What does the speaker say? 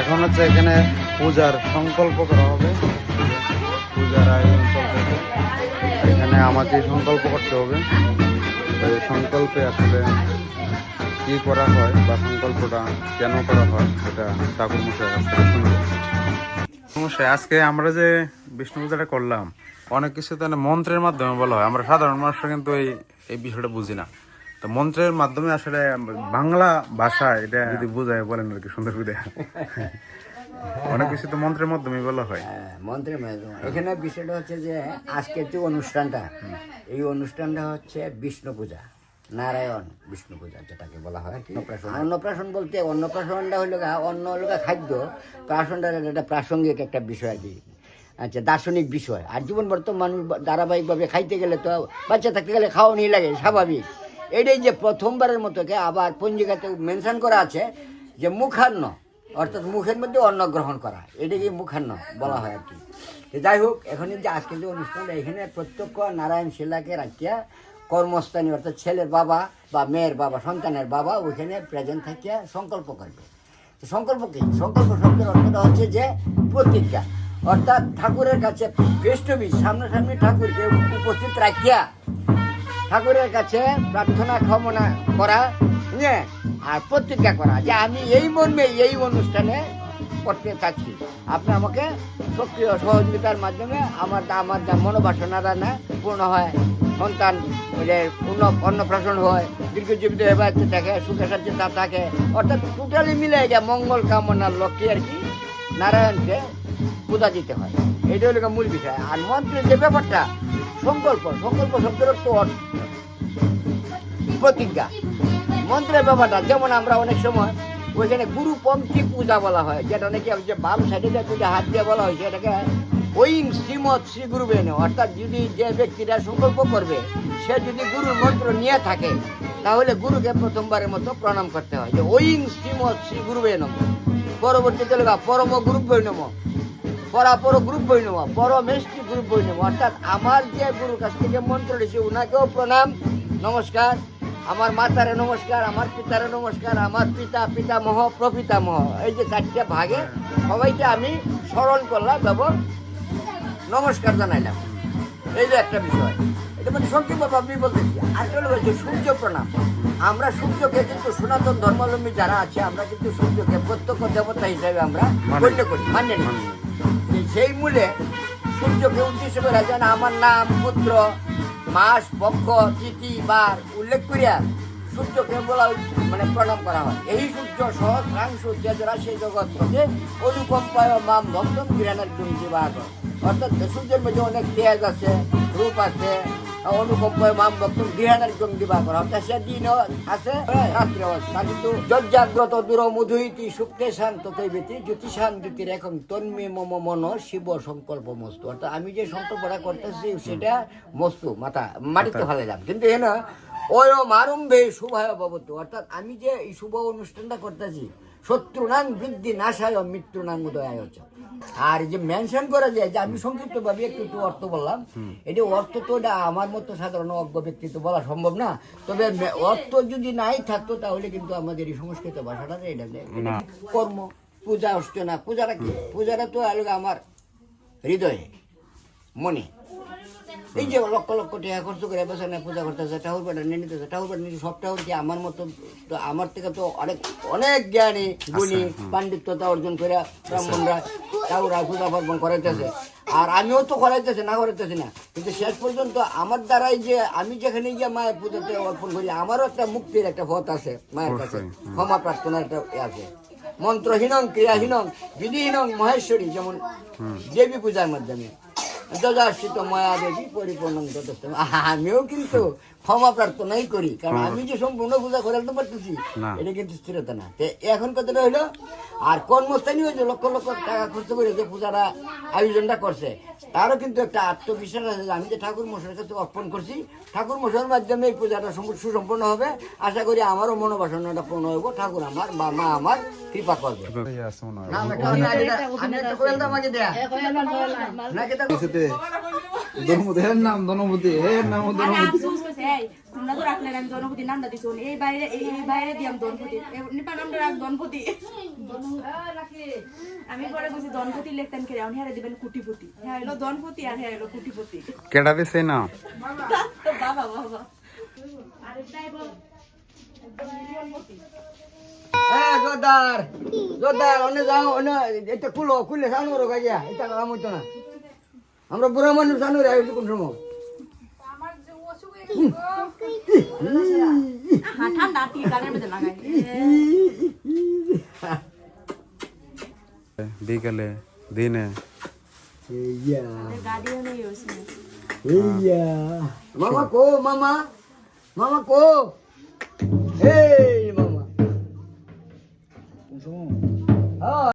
এখন হচ্ছে এখানে পূজার সংকল্প করা হবে। পূজার আয়োজন চলতেছে এখানে আমাকে সংকল্প করতে হবে এই সংকল্পে আসলে কি করা হয় বা সংকল্পটা কেন করা হয়, সেটা ঠাকুর মশাই মশাই আজকে আমরা যে বিষ্ণু পূজাটা করলাম, অনেক কিছু তাহলে মন্ত্রের মাধ্যমে বলা হয়। আমরা সাধারণ মানুষরা কিন্তু এই এই বিষয়টা বুঝি না। তো মন্ত্রের মাধ্যমে আসলে বাংলা ভাষা এটা যদি বোঝায় বলেন আর কি সুন্দর করে। অনেক কিছু তো মন্ত্রের মাধ্যমে বলা হয়। হ্যাঁ, মন্ত্রের মাধ্যমে। এখানে বিষয়টা হচ্ছে যে আজকে যে অনুষ্ঠানটা এই অনুষ্ঠানটা হচ্ছে বিষ্ণু পূজা নারায়ণ বিষ্ণু পূজা যেটাকে বলা হয়। অন্নপ্রাশন। অন্নপ্রাশন বলতে অন্নপ্রাশনটা হলো গা অন্ন হলো খাদ্য। প্রাশনটা একটা প্রাসঙ্গিক একটা বিষয় আর কি। আচ্ছা দার্শনিক বিষয়। আর জীবন বর্তমান মানুষ ধারাবাহিকভাবে খাইতে গেলে তো বাচ্চা থাকতে গেলে খাওয়া নিয়ে লাগে স্বাভাবিক। এটাই যে প্রথমবারের মতোকে আবার পঞ্জিকাতে মেনশন করা আছে যে মুখান্ন, অর্থাৎ মুখের মধ্যে অন্ন গ্রহণ করা। এটাকে মুখান্ন বলা হয় আর কি? যাই হোক, এখন যে আজকে যে অনুষ্ঠানটা এখানে প্রত্যক্ষ নারায়ণ শিলাকে রাখিয়া কর্মস্থানী, অর্থাৎ ছেলের বাবা বা মেয়ের বাবা, সন্তানের বাবা, ওইখানে প্রেজেন্ট থাকিয়া সংকল্প করবে। সংকল্প কি? সংকল্প শব্দের অর্থটা হচ্ছে যে প্রতিজ্ঞা। অর্থাৎ ঠাকুরের কাছে পৃষ্ঠবী, সামনাসামনি ঠাকুরকে উপস্থিত রাখিয়া ঠাকুরের কাছে প্রার্থনা ক্ষমনা করা, নিয়ে আর প্রতিজ্ঞা করা যে আমি এই মর্মে এই অনুষ্ঠানে করতে চাচ্ছি। আপনি আমাকে সক্রিয় সহযোগিতার মাধ্যমে আমার আমার মনোবাসনারা না পূর্ণ হয়, সন্তান পূর্ণ অন্নপ্রাশন হয়, দীর্ঘজীবিত এবার থাকে, সুখে সাথে তা থাকে, অর্থাৎ টোটালি মিলে গিয়ে মঙ্গল কামনার লক্ষ্যে আর কি নারায়ণকে পূজা দিতে হয়। এটা হলো মূল বিষয়। আর মন্ত্রের যে ব্যাপারটা সংকল্প সংকল্প শব্দের অর্থ প্রতিজ্ঞা। মন্ত্রের ব্যাপারটা, যেমন আমরা অনেক সময় ওইখানে গুরু পঙ্ক্তি পূজা বলা হয়, যেটা নাকি যে বাম সাইডে যে পূজা হাত দিয়ে বলা হয়, সেটাকে ওইং শ্রীমৎ শ্রী গুরু বেন অর্থাৎ যদি যে ব্যক্তিরা সংকল্প করবে, সে যদি গুরুর মন্ত্র নিয়ে থাকে, তাহলে গুরুকে প্রথমবারের মতো প্রণাম করতে হয়। যে ওইং শ্রীমৎ শ্রী গুরু বেন পরবর্তীতে লেখা পরম গ্রুপ বৈনম পরাপর গ্রুপ বৈনম পরমেষ্টি গ্রুপ বৈনম অর্থাৎ আমার যে গুরুর কাছ থেকে মন্ত্র দিয়েছে ওনাকেও প্রণাম নমস্কার। আমার মাতারে নমস্কার আমার পিতারে নমস্কার আমার পিতা পিতামহ প্রপিতামহ। এই যে চারটে ভাগে সবাইকে আমি স্মরণ করলাম এবং নমস্কার জানাইলাম। এই যে একটা বিষয় এটা মানে সংক্ষিপ্তভাবে আমি বলতেছি আসলে হচ্ছে সূর্য প্রণাম। আমরা সূর্যকে কিন্তু সনাতন ধর্মাবলম্বী যারা আছে আমরা কিন্তু সূর্যকে প্রত্যক্ষ দেবতা হিসাবে আমরা মানে- গণ্য করি মানে মানে। সেই মূলে সূর্যকে উদ্দেশ্য করে যেন আমার নাম, পুত্র, মাস, পক্ষ, তিথি, বার উল্লেখ করিয়া সূর্যকে বলা মানে প্রণাম করা হয়। এই সূর্য সহস্রাংশ তেজরা সেই জগৎ থেকে অনুকম্পায় মাম ভক্তম গৃহানের বিবাহ অর্থাৎ সূর্যের মধ্যে অনেক তেজ আছে, রূপ আছে অনুকম্পায় মাম ভক্তম গৃহানের জম দিবা করা। সে দিন আছে রাত্রে তা কিন্তু জজ্জাগ্রত দূর মধুইতি সুপ্তে শান্ত তৈবেতি জ্যোতিষান জ্যোতির এখন তন্মে মম মন শিব সংকল্প মস্তু। অর্থাৎ আমি যে সংকল্পটা করতেছি সেটা মস্তু মাথা মাটিতে ফেলাইলাম। কিন্তু এ না অয়ম আরম্ভে শুভায় ভবত অর্থাৎ আমি যে এই শুভ অনুষ্ঠানটা করতেছি শত্রুনাং বৃদ্ধি নাশায় মৃত্যুনাং উদয়ায় হচ্ছে। আর যে মেনশন করা যায় যে আমি সংক্ষিপ্ত ভাবে একটু একটু অর্থ বললাম এটা অর্থ তো এটা আমার মতো সাধারণ অজ্ঞ ব্যক্তি তো বলা সম্ভব না। তবে অর্থ যদি নাই থাকতো তাহলে কিন্তু আমাদের এই সংস্কৃত ভাষাটা এটা। কর্ম পূজা অর্চনা পূজাটা কি? পূজাটা তো আলাদা আমার হৃদয়ে মনে। এই যে লক্ষ লক্ষ টাকা খরচ করে বসানে পূজা করতেছে ঠাকুর পাটা নিয়ে নিতেছে ঠাকুর পাটা নিয়ে সব ঠাকুর কি আমার মতো তো আমার থেকে তো অনেক অনেক জ্ঞানী গুণী পাণ্ডিত্যতা অর্জন করে ব্রাহ্মণরা ঠাকুর পূজা পার্বণ করাইতেছে। আর আমিও তো করাইতেছি না করাইতেছি না। কিন্তু শেষ পর্যন্ত আমার দ্বারাই যে আমি যেখানে গিয়ে মায়ের পুজোতে অর্পণ করি আমারও একটা মুক্তির একটা পথ আছে মায়ের কাছে। ক্ষমা প্রার্থনার একটা আছে। মন্ত্রহীনং ক্রিয়াহীনং বিধিহীনং মহেশ্বরী যেমন দেবী পূজার মাধ্যমে। মায়া দেবী পরিপূর্ণ আমিও কিন্তু ক্ষমা প্রার্থনাই করি কারণ আমি যে সম্পূর্ণ পূজা করে পারতেছি এটা কিন্তু স্থিরতা না এখন কথাটা হলো আর কর্মস্থানীয় যে লক্ষ লক্ষ টাকা খরচ করে যে পূজাটা আয়োজনটা করছে তারও কিন্তু একটা আত্মবিশ্বাস আছে যে আমি যে ঠাকুর মশাইয়ের কাছে অর্পণ করছি ঠাকুর মশাইয়ের মাধ্যমে এই পূজাটা সুসম্পন্ন হবে আশা করি আমারও মনোবাসনাটা পূর্ণ হইব ঠাকুর আমার বা মা আমার কৃপা করবে ধনপতি এর নাম ধনপতি এর নাম ধনপতি তোমরা তো রাখলে আমি দনপতি নামটা দিছো। এই বাইরে এই এই বাইরে দিয়াম দনপতি নিপা নামটা রাখ দনপতি আমি পরে বুঝি দনপতি লিখতেন কে রাউন হ্যাঁ দিবেন কুটিপতি হ্যাঁ এলো দনপতি আর হ্যাঁ এলো কুটিপতি কেডা দিছে না? বাবা বাবা আরে ড্রাইভার জোরদার জোরদার অন্য যাও অন্য এটা খুলো খুললে সানু করো গাইয়া এটা কাম হইতো না। আমরা বুড়া মানুষ সানু রে কোন সময়? হ্যাঁ ঠান্ডা টি গানের মধ্যে দিনে। গাড়িও নেই হয়েছে ইয়া মামা কো মামা। মামা কো। এই মামা।